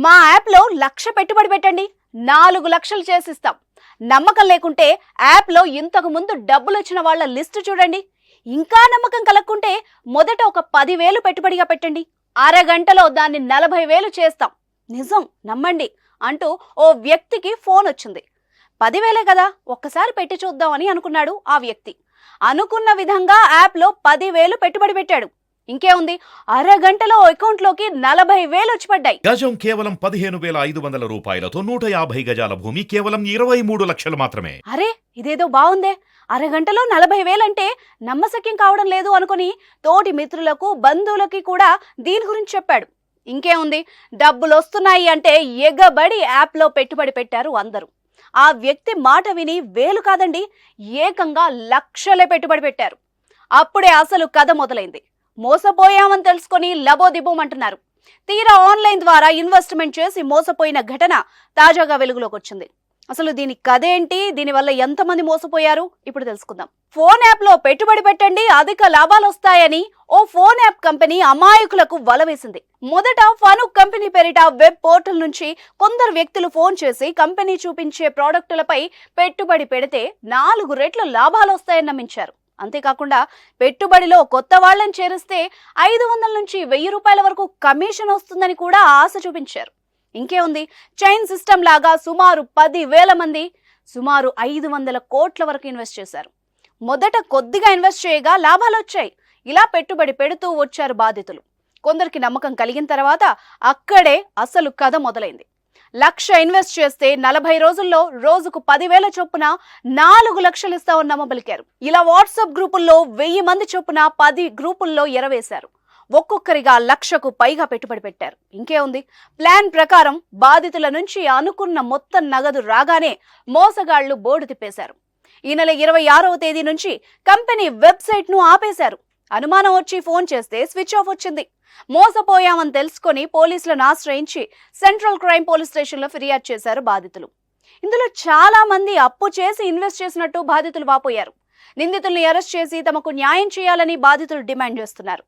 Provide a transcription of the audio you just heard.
మా యాప్లో లక్ష పెట్టుబడి పెట్టండి. నాలుగు లక్షలు చేసిస్తాం. నమ్మకం లేకుంటే యాప్లో ఇంతకు ముందు డబ్బులు వచ్చిన వాళ్ళ లిస్టు చూడండి. ఇంకా నమ్మకం కలగకుంటే మొదట ఒక పదివేలు పెట్టుబడిగా పెట్టండి. అరగంటలో దాన్ని నలభై వేలు చేస్తాం. నిజం నమ్మండి అంటూ ఓ వ్యక్తికి ఫోన్ వచ్చింది. పదివేలే కదా ఒక్కసారి పెట్టి చూద్దామని అనుకున్నాడు ఆ వ్యక్తి. అనుకున్న విధంగా యాప్లో పదివేలు పెట్టుబడి పెట్టాడు. ఇంకేముంది అరగంటలో అకౌంట్లోకి నలభై వేలు వచ్చి పడ్డాయి గజం కేవలం పదిహేను వేల ఐదు వందల రూపాయలతో నూట యాభై గజాల భూమి కేవలం ఇరవై మూడు లక్షలు మాత్రమే. అరే ఇదేదో బాగుందే. అరగంటలో నలభై వేలంటే నమ్మశక్యం కావడం లేదు అనుకుని తోటి మిత్రులకు బంధువులకి కూడా దీని గురించి చెప్పాడు. ఇంకేముంది డబ్బులు వస్తున్నాయి అంటే ఎగబడి యాప్లో పెట్టుబడి పెట్టారు అందరూ. ఆ వ్యక్తి మాట విని వేలు కాదండి ఏకంగా లక్షలే పెట్టుబడి పెట్టారు. అప్పుడే అసలు కథ మొదలైంది. మోసపోయామని తెలుసుకొని లబోదిబోమంటున్నారు తీరా ఆన్లైన్ ద్వారా ఇన్వెస్ట్మెంట్ చేసి మోసపోయిన ఘటన తాజాగా వెలుగులోకి వచ్చింది. అసలు దీని కథ ఏంటి? దీనివల్ల ఎంతమంది మోసపోయారు? ఇప్పుడు తెలుసుకుందాం. ఫోన్ యాప్లో పెట్టుబడి పెట్టండి అధిక లాభాలు వస్తాయని ఓ ఫోన్ యాప్ కంపెనీ అమాయకులకు వల వేసింది. మొదట ఫనుక్ కంపెనీ పేరిట వెబ్ పోర్టల్ నుంచి కొందరు వ్యక్తులు ఫోన్ చేసి కంపెనీ చూపించే ప్రోడక్టులపై పెట్టుబడి పెడితే నాలుగు రెట్లు లాభాలు వస్తాయని నమ్మించారు. అంతేకాకుండా పెట్టుబడిలో కొత్త వాళ్ళని చేరిస్తే ఐదు వందల నుంచి వెయ్యి రూపాయల వరకు కమిషన్ వస్తుందని కూడా ఆశ చూపించారు. ఇంకేముంది చైన్ సిస్టమ్ లాగా సుమారు పది వేల మంది సుమారు ఐదు వందల కోట్ల వరకు ఇన్వెస్ట్ చేశారు. మొదట కొద్దిగా ఇన్వెస్ట్ చేయగా లాభాలు వచ్చాయి. ఇలా పెట్టుబడి పెడుతూ వచ్చారు బాధితులు. కొందరికి నమ్మకం కలిగిన తర్వాత అక్కడే అసలు కథ మొదలైంది. లక్ష ఇన్వెస్ట్ చేస్తే నలభై రోజుల్లో రోజుకు పదివేల చొప్పున నాలుగు లక్షలు ఇస్తామని నమ్మబలికారు ఇలా వాట్సాప్ గ్రూపుల్లో వెయ్యి మంది చొప్పున పది గ్రూపుల్లో ఎరవేశారు. ఒక్కొక్కరిగా లక్షకు పైగా పెట్టుబడి పెట్టారు. ఇంకేముంది ప్లాన్ ప్రకారం బాధితుల నుంచి అనుకున్న మొత్తం నగదు రాగానే మోసగాళ్ళు బోర్డు తిప్పేశారు. ఈ నెల ఇరవై ఆరవ తేదీ నుంచి కంపెనీ వెబ్సైట్ను ఆపేశారు. అనుమానం వచ్చి ఫోన్ చేస్తే స్విచ్ ఆఫ్ వచ్చింది. మోసపోయామని తెలుసుకొని పోలీసులను ఆశ్రయించి సెంట్రల్ క్రైమ్ పోలీస్ స్టేషన్లో ఫిర్యాదు చేశారు బాధితులు. ఇందులో చాలా మంది అప్పు చేసి ఇన్వెస్ట్ చేసినట్టు బాధితులు వాపోయారు. నిందితుల్ని అరెస్ట్ చేసి తమకు న్యాయం చేయాలని బాధితులు డిమాండ్ చేస్తున్నారు.